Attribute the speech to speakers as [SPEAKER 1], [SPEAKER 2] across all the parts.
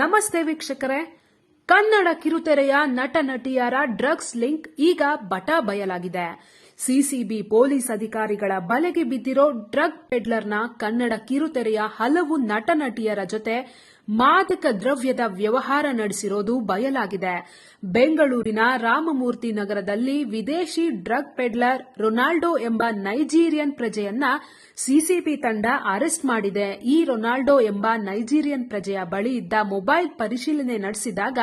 [SPEAKER 1] ನಮಸ್ತೆ ವೀಕ್ಷಕರೇ. ಕನ್ನಡ ಕಿರುತೆರೆಯ ನಟ ನಟಿಯರ ಡ್ರಗ್ಸ್ ಲಿಂಕ್ ಈಗ ಬಟ ಬಯಲಾಗಿದೆ. ಸಿಸಿಬಿ ಪೊಲೀಸ್ ಅಧಿಕಾರಿಗಳ ಬಲೆಗೆ ಬಿದ್ದಿರೋ ಡ್ರಗ್ ಪೆಡ್ಲರ್ನ ಕನ್ನಡ ಕಿರುತೆರೆಯ ಹಲವು ನಟ ನಟಿಯರ ಜೊತೆ ಮಾದಕ ದ್ರವ್ಯದ ವ್ಯವಹಾರ ನಡೆಸಿರೋದು ಬಯಲಾಗಿದೆ. ಬೆಂಗಳೂರಿನ ರಾಮಮೂರ್ತಿ ನಗರದಲ್ಲಿ ವಿದೇಶಿ ಡ್ರಗ್ ಪೆಡ್ಲರ್ ರೊನಾಲ್ಡೋ ಎಂಬ ನೈಜೀರಿಯನ್ ಪ್ರಜೆಯನ್ನ ಸಿಸಿಬಿ ತಂಡ ಅರೆಸ್ಟ್ ಮಾಡಿದೆ. ಈ ರೊನಾಲ್ಡೊ ಎಂಬ ನೈಜೀರಿಯನ್ ಪ್ರಜೆಯ ಬಳಿ ಇದ್ದ ಮೊಬೈಲ್ ಪರಿಶೀಲನೆ ನಡೆಸಿದಾಗ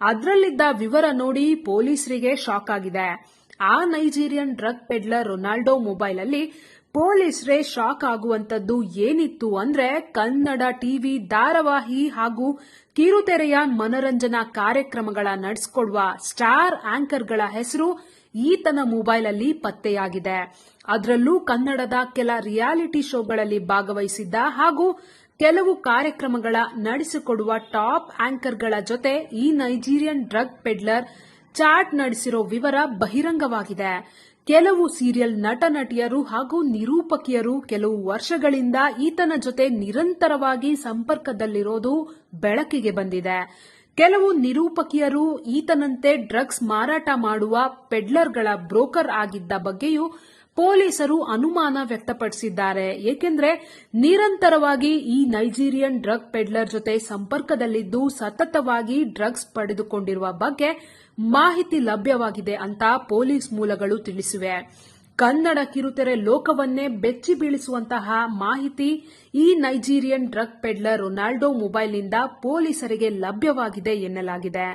[SPEAKER 1] ಅದರಲ್ಲಿದ್ದ ವಿವರ ನೋಡಿ ಪೊಲೀಸರಿಗೆ ಶಾಕ್ ಆಗಿದೆ. ಆ Nigerian drug peddler Ronaldo mobile ಅಲ್ಲಿ ಪೊಲೀಸರೇ ಶಾಕ್ ಆಗುವಂತದ್ದು ಏನಿತ್ತು ಅಂದ್ರೆ ಕನ್ನಡ ಟಿವಿ ಧಾರಾವಾಹಿ ಹಾಗೂ ಕಿರುತೆರೆಯ ಮನರಂಜನಾ ಕಾರ್ಯಕ್ರಮಗಳ ನಡೆಸಿಕೊಡುವ ಸ್ಟಾರ್ ಆಂಕರ್ಗಳ ಹೆಸರು ಈತನ ಮೊಬೈಲ್ ಅಲ್ಲಿ ಪತ್ತೆಯಾಗಿದೆ. ಅದರಲ್ಲೂ ಕನ್ನಡದ ಕೆಲ ರಿಯಾಲಿಟಿ ಶೋಗಳಲ್ಲಿ ಭಾಗವಹಿಸಿದ್ದ ಹಾಗೂ ಕೆಲವು ಕಾರ್ಯಕ್ರಮಗಳ ನಡೆಸಿಕೊಡುವ ಟಾಪ್ ಆಂಕರ್ಗಳ ಜೊತೆ ಈ ನೈಜೀರಿಯನ್ ಡ್ರಗ್ ಪೆಡ್ಲರ್ ಚಾಟ್ ನಡೆಸಿರೋ ವಿವರ ಬಹಿರಂಗವಾಗಿದೆ. ಕೆಲವು ಸೀರಿಯಲ್ ನಟ ನಟಿಯರು ಹಾಗೂ ನಿರೂಪಕಿಯರು ಕೆಲವು ವರ್ಷಗಳಿಂದ ಈತನ ಜೊತೆ ನಿರಂತರವಾಗಿ ಸಂಪರ್ಕದಲ್ಲಿರೋದು ಬೆಳಕಿಗೆ ಬಂದಿದೆ. ಕೆಲವು ನಿರೂಪಕಿಯರು ಈತನಂತೆ ಡ್ರಗ್ಸ್ ಮಾರಾಟ ಮಾಡುವ ಪೆಡ್ಲರ್ಗಳ ಬ್ರೋಕರ್ ಆಗಿದ್ದ ಬಗ್ಗೆಯೂ ಪೊಲೀಸರು ಅನುಮಾನ ವ್ಯಕ್ತಪಡಿಸಿದ್ದಾರೆ. ಏಕೆಂದರೆ ನಿರಂತರವಾಗಿ ಈ ನೈಜೀರಿಯನ್ ಡ್ರಗ್ ಪೆಡ್ಲರ್ ಜೊತೆ ಸಂಪರ್ಕದಲ್ಲಿದ್ದು ಸತತವಾಗಿ ಡ್ರಗ್ಸ್ ಪಡೆದುಕೊಂಡಿರುವ ಬಗ್ಗೆ ಮಾಹಿತಿ ಲಭ್ಯವಾಗಿದೆ ಅಂತ ಪೊಲೀಸ್ ಮೂಲಗಳು ತಿಳಿಸಿವೆ. ಕನ್ನಡ ಕಿರುತೆರೆ ಲೋಕವನ್ನೇ ಬೆಚ್ಚಿ ಬೀಳಿಸುವಂತಹ ಮಾಹಿತಿ ಈ ನೈಜೀರಿಯನ್ ಡ್ರಗ್ ಪೆಡ್ಲರ್ ರೊನಾಲ್ಡೋ ಮೊಬೈಲ್ನಿಂದ ಪೊಲೀಸರಿಗೆ ಲಭ್ಯವಾಗಿದೆ ಎನ್ನಲಾಗಿದೆ.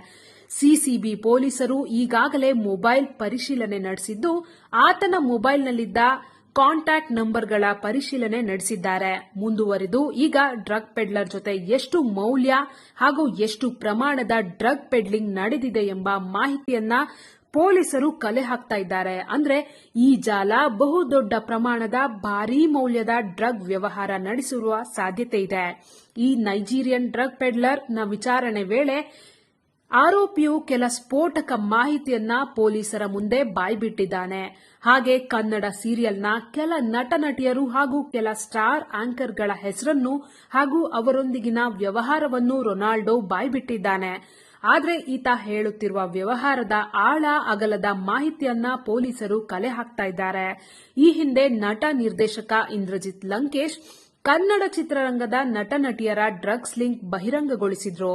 [SPEAKER 1] ಸಿಸಿಬಿ ಪೊಲೀಸರು ಈಗಾಗಲೇ ಮೊಬೈಲ್ ಪರಿಶೀಲನೆ ನಡೆಸಿದ್ದು, ಆತನ ಮೊಬೈಲ್ನಲ್ಲಿದ್ದ ಕಾಂಟ್ಯಾಕ್ಟ್ ನಂಬರ್ಗಳ ಪರಿಶೀಲನೆ ನಡೆಸಿದ್ದಾರೆ. ಮುಂದುವರಿದು ಈಗ ಡ್ರಗ್ ಪೆಡ್ಲರ್ ಜೊತೆ ಎಷ್ಟು ಮೌಲ್ಯ ಹಾಗೂ ಎಷ್ಟು ಪ್ರಮಾಣದ ಡ್ರಗ್ ಪೆಡ್ಲಿಂಗ್ ನಡೆದಿದೆ ಎಂಬ ಮಾಹಿತಿಯನ್ನ ಪೊಲೀಸರು ಕಲೆ ಹಾಕ್ತಾ ಇದ್ದಾರೆ. ಅಂದ್ರೆ, ಈ ಜಾಲ ಬಹುದೊಡ್ಡ ಪ್ರಮಾಣದ ಭಾರೀ ಮೌಲ್ಯದ ಡ್ರಗ್ ವ್ಯವಹಾರ ನಡೆಸಿರುವ ಸಾಧ್ಯತೆ ಇದೆ. ಈ ನೈಜೀರಿಯನ್ ಡ್ರಗ್ ಪೆಡ್ಲರ್ನ ವಿಚಾರಣೆ ವೇಳೆ ಆರೋಪಿಯು ಕೆಲ ಸ್ಫೋಟಕ ಮಾಹಿತಿಯನ್ನ ಪೊಲೀಸರ ಮುಂದೆ ಬಾಯ್ಬಿಟ್ಟಿದ್ದಾನೆ. ಹಾಗೆ ಕನ್ನಡ ಸೀರಿಯಲ್ನ ಕೆಲ ನಟ ನಟಿಯರು ಹಾಗೂ ಕೆಲ ಸ್ಟಾರ್ ಆಂಕರ್ಗಳ ಹೆಸರನ್ನು ಹಾಗೂ ಅವರೊಂದಿಗಿನ ವ್ಯವಹಾರವನ್ನು ರೊನಾಲ್ಡೊ ಬಾಯ್ಬಿಟ್ಟಿದ್ದಾನೆ. ಆದರೆ ಈತ ಹೇಳುತ್ತಿರುವ ವ್ಯವಹಾರದ ಆಳ ಅಗಲದ ಮಾಹಿತಿಯನ್ನ ಪೊಲೀಸರು ಕಲೆ ಹಾಕ್ತಾ ಇದ್ದಾರೆ. ಈ ಹಿಂದೆ ನಟ ನಿರ್ದೇಶಕ ಇಂದ್ರಜಿತ್ ಲಂಕೇಶ್ ಕನ್ನಡ ಚಿತ್ರರಂಗದ ನಟ ನಟಿಯರ ಡ್ರಗ್ಸ್ ಲಿಂಕ್ ಬಹಿರಂಗಗೊಳಿಸಿದ್ರು.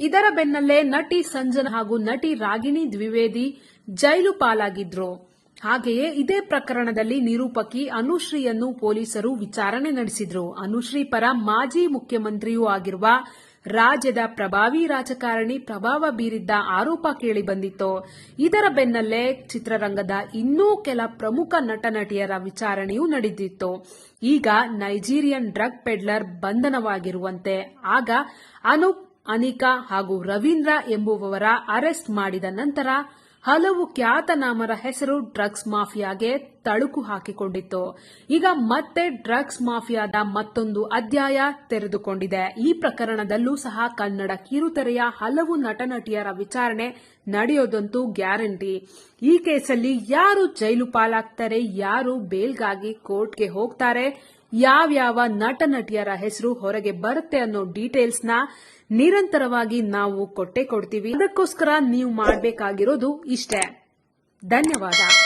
[SPEAKER 1] ಇದರ ಬೆನ್ನಲ್ಲೇ ನಟಿ ಸಂಜನ್ ಹಾಗೂ ನಟಿ ರಾಗಿಣಿ ದ್ವಿವೇದಿ ಜೈಲು ಪಾಲಾಗಿದ್ರು. ಹಾಗೆಯೇ ಇದೇ ಪ್ರಕರಣದಲ್ಲಿ ನಿರೂಪಕಿ ಅನುಶ್ರೀಯನ್ನು ಪೊಲೀಸರು ವಿಚಾರಣೆ ನಡೆಸಿದ್ರು. ಅನುಶ್ರೀ ಪರ ಮಾಜಿ ಮುಖ್ಯಮಂತ್ರಿಯೂ ಆಗಿರುವ ರಾಜ್ಯದ ಪ್ರಭಾವಿ ರಾಜಕಾರಣಿ ಪ್ರಭಾವ ಬೀರಿದ್ದ ಆರೋಪ ಕೇಳಿಬಂದಿತ್ತು ಇದರ ಬೆನ್ನಲ್ಲೇ ಚಿತ್ರರಂಗದ ಇನ್ನೂ ಕೆಲ ಪ್ರಮುಖ ನಟ ನಟಿಯರ ವಿಚಾರಣೆಯೂ ನಡೆದಿತ್ತು. ಈಗ ನೈಜೀರಿಯನ್ ಡ್ರಗ್ ಪೆಡ್ಲರ್ ಬಂಧನವಾಗಿರುವಂತೆ ಆಗ ಅನೂಪ್ ಅನಿಕಾ ಹಾಗೂ ರವೀಂದ್ರ ಎಂಬುವವರ ಅರೆಸ್ಟ್ ಮಾಡಿದ ನಂತರ ಹಲವು ಖ್ಯಾತನಾಮರ ಹೆಸರು ಡ್ರಗ್ಸ್ ಮಾಫಿಯಾಗೆ ತಳುಕು ಹಾಕಿಕೊಂಡಿತ್ತು. ಈಗ ಮತ್ತೆ ಡ್ರಗ್ಸ್ ಮಾಫಿಯಾದ ಮತ್ತೊಂದು ಅಧ್ಯಾಯ ತೆರೆದುಕೊಂಡಿದೆ. ಈ ಪ್ರಕರಣದಲ್ಲೂ ಸಹ ಕನ್ನಡ ಕಿರುತೆರೆಯ ಹಲವು ನಟ ನಟಿಯರ ವಿಚಾರಣೆ ನಡೆಯೋದಂತೂ ಗ್ಯಾರಂಟಿ. ಈ ಕೇಸಲ್ಲಿ ಯಾರು ಜೈಲು ಪಾಲಾಗ್ತಾರೆ, ಯಾರು ಬೇಲ್ಗಾಗಿ ಕೋರ್ಟ್ಗೆ ಹೋಗ್ತಾರೆ, ಯಾವ್ಯಾವ ನಟ ನಟಿಯರ ಹೆಸರು ಹೊರಗೆ ಬರುತ್ತೆ ಅನ್ನೋ ಡೀಟೇಲ್ಸ್ನ ನಿರಂತರವಾಗಿ ನಾವು ಕೊಟ್ಟೆ ಕೊಡ್ತೀವಿ. ಅದಕ್ಕೋಸ್ಕರ ನೀವು ಮಾಡಬೇಕಾಗಿರೋದು ಇಷ್ಟೇ. ಧನ್ಯವಾದ.